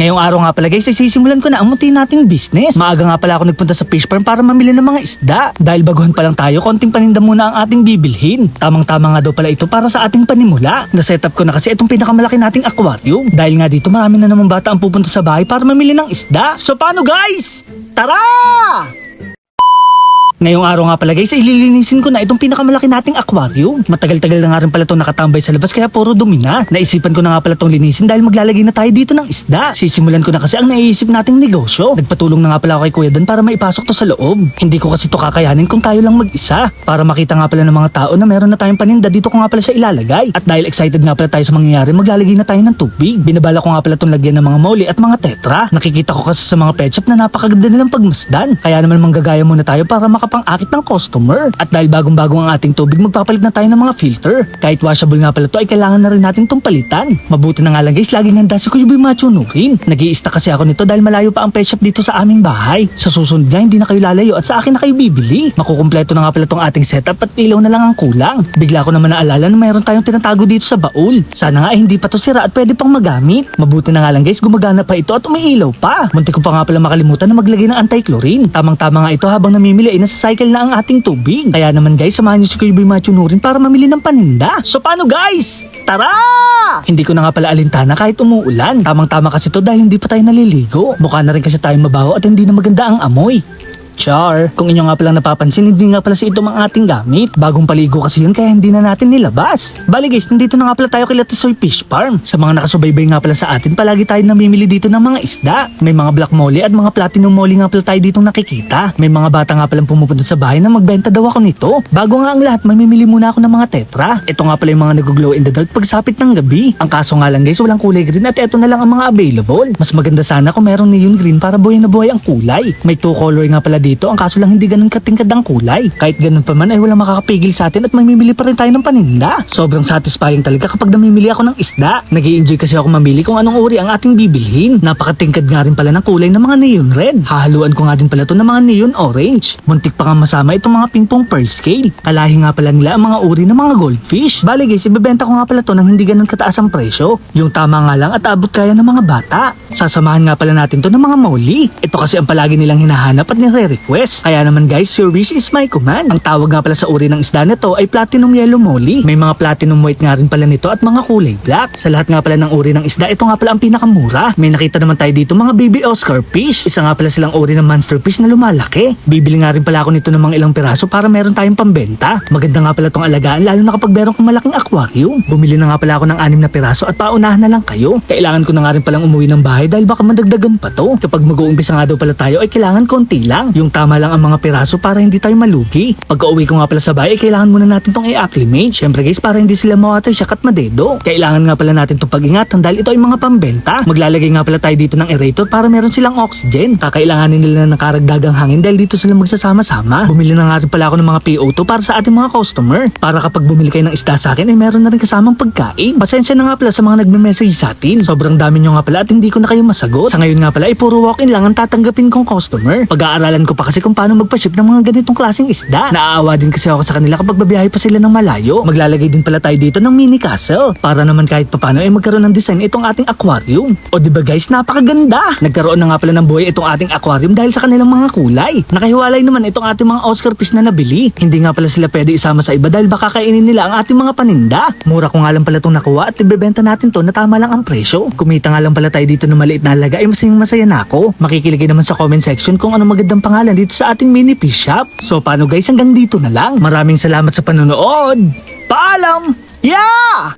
Ngayong araw nga pala guys, ay sisimulan ko na ang munti nating business. Maaga nga pala ako nagpunta sa fish farm para mamili ng mga isda. Dahil baguhan pa lang tayo, konting paninda muna ang ating bibilhin. Tamang-tama nga daw pala ito para sa ating panimula. Na-setup ko na kasi itong pinakamalaki nating aquarium. Dahil nga dito marami na namang bata ang pupunta sa bahay para mamili ng isda. So paano guys? Tara! Ngayong araw nga pala guys, ay lilinisin ko na itong pinakamalaki nating aquarium. Matagal-tagal na nga rin pala itong nakatambay sa labas kaya puro dumi na. Naisipan ko na nga pala itong linisin dahil maglalagay na tayo dito ng isda. Sisimulan ko na kasi ang naiisip nating negosyo. Nagpatulong na nga pala ako kay Kuya Dan para maipasok to sa loob. Hindi ko kasi to kakayanin kung tayo lang mag-isa. Para makita nga pala ng mga tao na meron na tayong paninda dito ko nga pala siya ilalagay. At dahil excited nga pala tayo sa mangyayari, maglalagay na tayo ng tubig. Binabala ko nga pala itong lagyan ng mga molly at mga tetra. Nakikita ko kasi sa mga pet shop na napakaganda nilang pagmasdan. Kaya naman manggagaya muna tayo para makapang-akit ng customer. At dahil bagong-bago ang ating tubig, magpapalit na tayo ng mga filter. Kahit washable nga pala to ay kailangan na rin natin itong palitan. Mabuti na nga lang guys, laging handa si Kuya Boy Macho rin. nag ako nito dahil malayo pa ang pet shop dito sa aming bahay. Sa susunod nga, hindi na kayo lalayo at sa akin na kayo bibili. Makukumpleto na nga pala tong ating setup at ilaw na lang ang kulang. Bigla ko naman naalala na mayroon tayong tinatago dito sa baul. Sana nga ay hindi pa to sira at pwede pang magamit. Mabuti na nga lang guys, gumagana pa ito at umiilaw pa. Munti ko pa nga pala makalimutan na maglagay ng anti-chlorine. Tamang-tama nga ito habang namimili ay nasa cycle na ang ating tubig. Kaya naman guys, samahan niyo si Kuya Boy Macho rin para mamili ng paninda. So paano guys? Tara! Hindi ko na nga pala alintana kahit umuulan. Tamang-tama kasi to dahil hindi pa tayo naliligo. Mukha na rin kasi tayong mabaho at hindi na maganda ang amoy. Char, kung inyo nga palang napapansin, hindi nga pala si ito mga ating gamit. Bagong paligo kasi yun kaya hindi na natin nilabas. Bali guys, nandito na nga pala tayo kay Latisoy Fish Farm. Sa mga nakasubaybay nga pala sa atin, palagi tayo namimili dito ng mga isda. May mga black molly at mga platinum molly nga pala tayo ditong nakikita. May mga bata nga palang pumupunta sa bahay na magbenta daw ako nito. Bago nga ang lahat, mamimili muna ako ng mga tetra. Ito nga pala yung mga nag-glow in the dark pagsapit ng gabi. Ang kaso nga lang guys, walang kulay green at ito na lang ang mga available. Mas maganda sana kung merong neon green para buhay na buhay ang kulay. May two color nga pala dito, ang kaso lang hindi ganun katingkad ang kulay. Kahit ganun pa man ay walang makakapigil sa atin at mamimili pa rin tayo ng paninda. Sobrang satisfying talaga kapag namimili ako ng isda. nag enjoy kasi ako mamili kung anong uri ang ating bibilhin. Napakatingkad nga rin pala ng kulay ng mga neon red. Hahaluan ko nga din pala to ng mga neon orange. Muntik pa nga masama itong mga pingpong pearl scale. Kalahi nga pala nila ang mga uri ng mga goldfish. Bali guys, ibebenta ko nga pala to nang hindi ganun kataas ang presyo. Yung tama nga lang at abot kaya ng mga bata. Sasamahan nga pala natin to ng mga molly. Ito kasi ang palagi nilang hinahanap at nire-request. Kaya naman guys, your wish is my command. Ang tawag nga pala sa uri ng isda nito ay platinum yellow molly. May mga platinum white nga rin pala nito at mga kulay black. Sa lahat nga pala ng uri ng isda, ito nga pala ang pinakamura. May nakita naman tayo dito mga baby Oscar fish. Isa nga pala silang uri ng monster fish na lumalaki. Bibili nga rin pala ako nito ng mga ilang piraso para meron tayong pambenta. Maganda nga pala tong alagaan lalo na kapag meron kang malaking aquarium. Bumili na nga pala ako ng anim na piraso at paunahan na lang kayo. Kailangan ko na nga rin palang umuwi ng bahay dahil baka madagdagan pa to. Kapag mag-uumpisa nga daw pala tayo ay kailangan konti lang. Yung tama lang ang mga piraso para hindi tayo malugi. Pag uwi ko nga pala sa bahay, kailangan muna natin tong i-acclimate. Syempre guys, para hindi sila mawater shock at madedo. Kailangan nga pala natin itong pag-ingatan dahil ito ay mga pambenta. Maglalagay nga pala tayo dito ng aerator para meron silang oxygen. Kakailanganin nila ng karagdagang hangin dahil dito sila magsasama-sama. Bumili na nga rin pala ako ng mga PO2 para sa ating mga customer. Para kapag bumili kayo ng isda sa akin, ay meron na rin kasamang pagkain. Pasensya na nga pala sa mga nagme-message sa atin. Sobrang dami nyo nga pala at hindi ko na kayo masagot. Sa ngayon nga pala ay puro walk-in lang ang tatanggapin kong customer. Pag-aaralan ko pa kasi kung paano magpa-ship ng mga ganitong klaseng isda. Naaawa din kasi ako sa kanila kapag babiyahe pa sila ng malayo. Maglalagay din pala tayo dito ng mini castle para naman kahit papano ay magkaroon ng design itong ating aquarium. O di ba guys, napakaganda. Nagkaroon na nga pala ng buhay itong ating aquarium dahil sa kanilang mga kulay. Nakahiwalay naman itong ating mga Oscar fish na nabili. Hindi nga pala sila pwede isama sa iba dahil baka kainin nila ang ating mga paninda. Mura ko nga lang pala itong nakuha at ibebenta natin to na tama lang ang presyo. Kumita nga lang pala tayo dito ng maliit na alaga ay masayang masaya na ako. Makikiligay naman sa comment section kung ano magandang pangalan pangalan dito sa ating mini fish shop. So paano guys, hanggang dito na lang. Maraming salamat sa panonood. Paalam! Yeah!